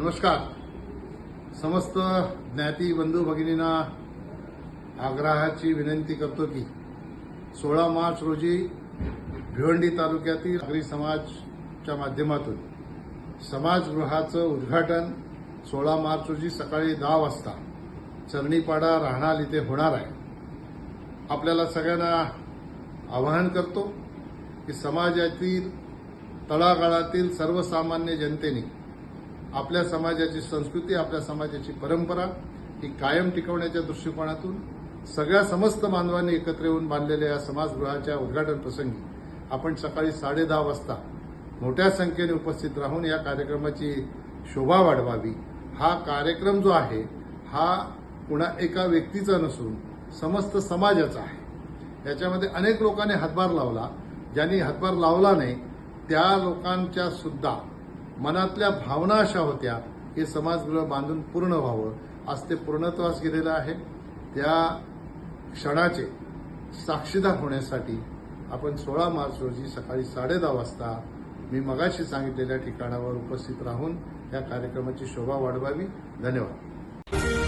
नमस्कार. समस्त ज्ञाती बंधू भगिनींना आग्रहाची विनंती करतो की सोळा मार्च रोजी भिवंडी तालुक्यातील नागरी समाजच्या माध्यमातून समाजगृहाचं उद्घाटन सोळा मार्च रोजी सकाळी दहा वाजता चरणीपाडा राहणार इथे होणार आहे. आपल्याला सगळ्यांना आवाहन करतो की समाजातील तळागाळातील सर्वसामान्य जनतेने आपल्या समाजाची संस्कृती आपल्या समाजाची परंपरा ही कायम टिकवण्याच्या दृष्टिकोनातून सगळ्या समस्त बांधवांनी एकत्र येऊन बांधलेल्या या समाजगृहाच्या उद्घाटन प्रसंगी आपण सकाळी साडे दहा वाजता मोठ्या संख्येने उपस्थित राहून या कार्यक्रमाची शोभा वाढवावी. हा कार्यक्रम जो आहे हा कुणा एका व्यक्तीचा नसून समस्त समाजाचा आहे. याच्यामध्ये अनेक लोकांनी हातभार लावला. ज्यांनी हातभार लावला नाही त्या लोकांच्या सुद्धा मनातल्या भावना अशा होत्या की समाजगृह बांधून पूर्ण व्हावं. आज ते पूर्णत्वास गेलेलं आहे. त्या क्षणाचे साक्षीदार होण्यासाठी आपण सोळा मार्च रोजी सकाळी साडे दहा वाजता मी मगाशी सांगितलेल्या ठिकाणावर उपस्थित राहून या कार्यक्रमाची शोभा वाढवावी. धन्यवाद.